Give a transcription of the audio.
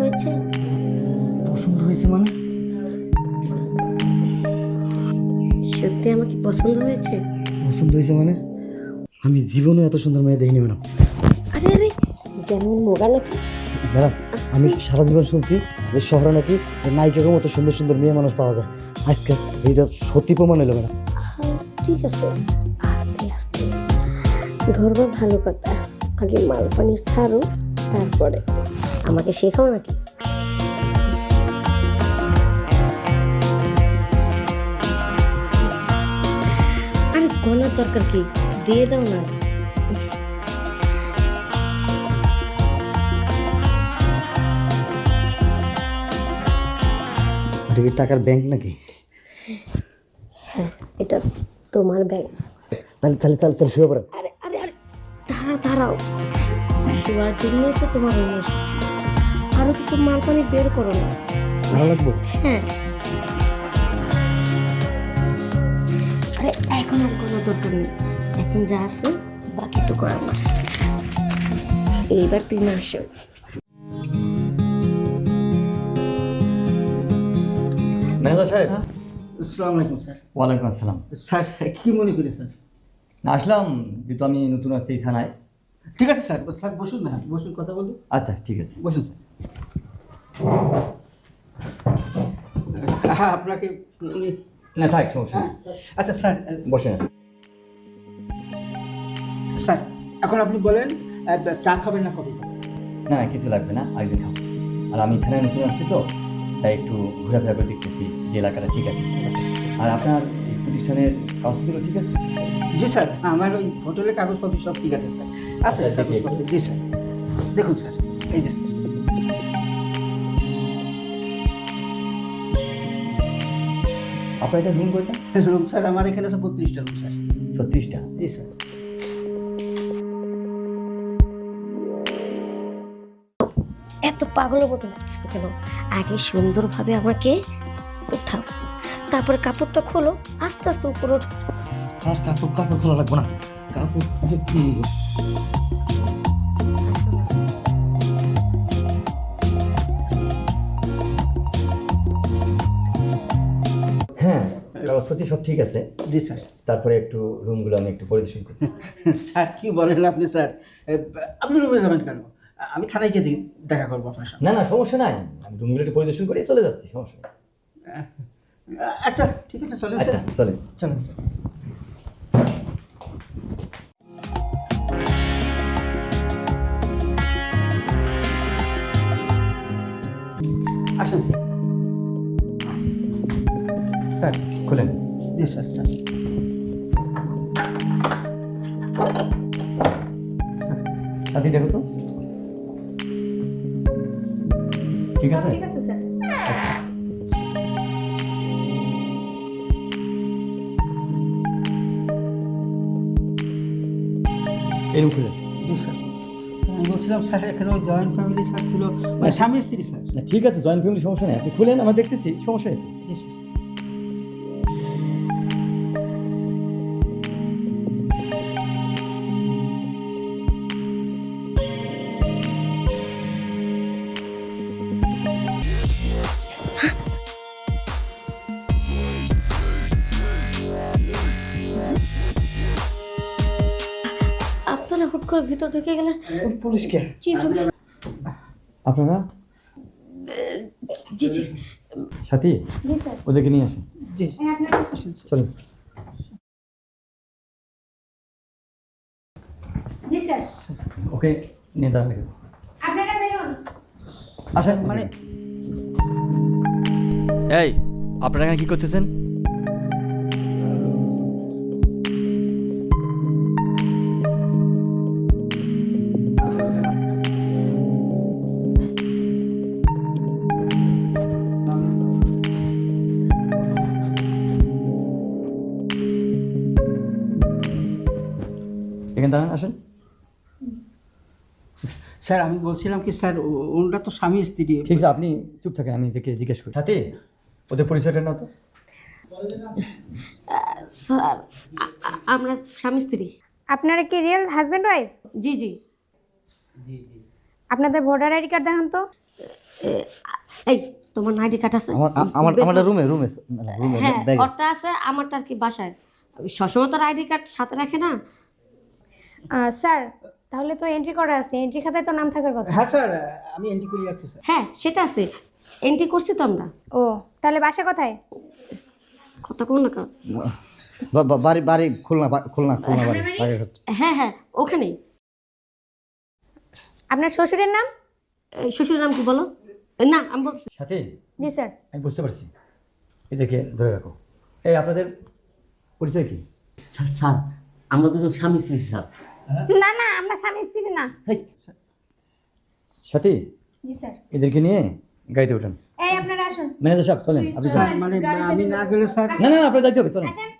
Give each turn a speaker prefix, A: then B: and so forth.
A: হয়েছে? পছন্দ হয়েছে মানে? সত্যি আমাকে পছন্দ হয়েছে?
B: পছন্দ হয়েছে মানে? আমি জীবনে এত সুন্দর মেয়ে দেখিনি ম্যাডাম।
A: আরে আরে যেমন মোগা নাকি?
B: ম্যাডাম আমি সারা জীবন শুনছি যে শহরে নাকি নায়িকাকে মতো সুন্দর সুন্দর মেয়ে মানুষ পাওয়া যায়। আজকে এইটা সত্যি প্রমাণ হলো ম্যাডাম।
A: ঠিক আছে। আস্তে আস্তে। ধরবো ভালো কথা। আগে মালপানি ছাড়ো তারপরে। আমাকে শেখাও নাকি? আরে গলার দরকার কি? দিয়ে দাও না।
B: এটা টাকার ব্যাংক নাকি?
A: হ্যাঁ এটা তোমার ব্যাংক।
B: তাহলে তাহলে তাহলে তাহলে শুয়ে পড়েন
A: আরে আরে আরে দাঁড়াও দাঁড়াও। শোয়ার জন্যই তো তোমার রুমে এসেছি। আরও কিছু মাল পানি বের করো না।
B: ভালো লাগবো?
A: হ্যাঁ। আরে এখন আর কোনো দরকার নেই। এখন যা আছে বাকিটুকু আমার। এইবার তুমি আসো।
C: ম্যানেজার সাহেব।
D: আসসালামু আলাইকুম স্যার।
C: ওয়ালাইকুম আসসালাম।
D: স্যার কি মনে করে স্যার?
C: না আসলাম যেহেতু আমি নতুন আছি এই থানায়
D: ঠিক আছে স্যার। স্যার বসুন না বসুন কথা বলুন।
C: আচ্ছা ঠিক আছে।
D: বসুন স্যার। হ্যাঁ আপনাকে
C: না থাক সমস্যা নেই।
D: আচ্ছা স্যার
C: বসে
D: স্যার এখন আপনি বলেন চা খাবেন না কবে?
C: না না কিছু লাগবে না আরেকদিন খাব আর আমি থানায় নতুন আসছি তো তাই একটু ঘোরাফেরা করে দেখতেছি যে এলাকাটা ঠিক আছে আর আপনার প্রতিষ্ঠানের কাগজগুলো ঠিক আছে?
D: জি স্যার আমার ওই হোটেলের কাগজপত্র সব ঠিক আছে স্যার। আচ্ছা
C: আচ্ছা।
D: কাগজপত্র জি স্যার। দেখুন স্যার এই যে স্যার।
C: আপনার এটা রুম কয়টা
D: রুম স্যার আমার এখানে আছে বত্রিশটা রুম স্যার
C: ছত্রিশটা?
D: জি স্যার
A: এত পাগলের মতো লাগতেছো কেন? আগে সুন্দরভাবে আমাকে উঠাও। তারপরে কাপড়টা খোলো আস্তে আস্তে উপরে ওঠো।
B: আর কাপড় কাপড় খোলা লাগবো না। কাপড়
C: কাগজপত্র সব ঠিক আছে?
D: জি স্যার।
C: তারপরে একটু রুমগুলো আমি একটু পরিদর্শন করি।
D: স্যার কি বলেন আপনি স্যার? আপনি রুমে যাবেন কেন? আমি থানায় গিয়ে দেখি- করব আপনার সাথে
C: না না সমস্যা নাই। আমি রুমগুলো একটু পরিদর্শন করে চলে যাচ্ছি সমস্যা নেই।
D: আচ্ছা ঠিক আছে চলেন
C: আচ্ছা
D: স্যার
C: চলেন।
D: চলেন স্যার। আসুন স্যার। স্যার
C: খুলেন।
D: জি স্যার স্যার
C: সাথী দেখো তো। ঠিক আছে?
E: ঠিক আছে স্যার
C: এরকম খুলে।
D: জি স্যার স্যার আমি বলছিলাম স্যার এখানে ওই জয়েন্ট ফ্যামিলি স্যার ছিল। মানে স্বামী স্ত্রী স্যার
C: না ঠিক আছে জয়েন্ট ফ্যামিলি সমস্যা নেই। আপনি খুলেন আমরা দেখতেছি সমস্যা নেই
D: জি স্যার
A: আপনারা হুট করে ভিতর ঢুকে গেলেন।
D: পুলিশকে।
A: কীভাবে
C: আপনারা?
A: জি জি।
C: সাথী? ওদেরকে নিয়ে আসেন।
D: জি।
E: হ্যাঁ আপনার
D: আসুন। স্যার।
C: চলেন ওকে নিয়ে দাঁড়ান আসেন।
D: মানে
C: এই আপনারা এখানে কি করতেছেন? দাঁড়ান আসেন।
D: স্যার আমি বলছিলাম কি স্যার ওনারা তো স্বামী স্ত্রী।
C: ঠিক আছে আপনি চুপ থাকেন আমি এদেরকে জিজ্ঞেস করি। সাথী ওদের পরিচয়টা না তো।
A: স্যার আমরা স্বামী স্ত্রী।
E: আপনারা কি রিয়েল হাজব্যান্ড ওয়াইফ
A: জি জি।
E: জি আপনাদের ভোটার আইডি কার্ড দেখান তো।
A: এই তোমার আইডি কার্ড আছে?
B: আমার আমার আমার রুমে রুমে রুমে
A: হ্যাঁ
B: ব্যাগে
A: আছে আমারটা আর কি বাসায়। সবসময় তোর আইডি কার্ড সাথে রাখে না?
E: স্যার তাহলে তো এন্ট্রি করা আছে। এন্ট্রি খাতায় তো নাম থাকার কথা।
D: হ্যাঁ স্যার আমি এন্ট্রি করে রাখছি স্যার।
A: হ্যাঁ সেটা আছে। এন্ট্রি করছি তো আমরা।
E: ও তাহলে বাসা কোথায়?
A: কথা কোন? না
B: বাড়ি বাড়ি খুলনা খুলনা খুলনা বাড়ি
A: হ্যাঁ হ্যাঁ ওখানেই।
E: আপনার শ্বশুরের নাম?
A: এই শ্বশুরের নাম কি বলো? না আমি বলছি।
C: সাথে
E: জি স্যার।
C: আমি বুঝতে পারছি। এদেরকে ধরে রাখো। এই আপনাদের পরিচয় কি?
F: স্যার স্যার আমরা দুজন স্বামী স্ত্রী স্যার।
E: না না আমরা স্বামী স্ত্রী না।
C: সাথী
E: জি স্যার।
C: এদেরকে নিয়ে গাড়িতে উঠেন।
E: এই আপনারা আসুন।
C: ম্যানেজার সাহেব চলেন আপনি
D: স্যার মানে আমি না গেলে স্যার
C: না না আপনি যাইতে হবে চলেন।
E: আসেন।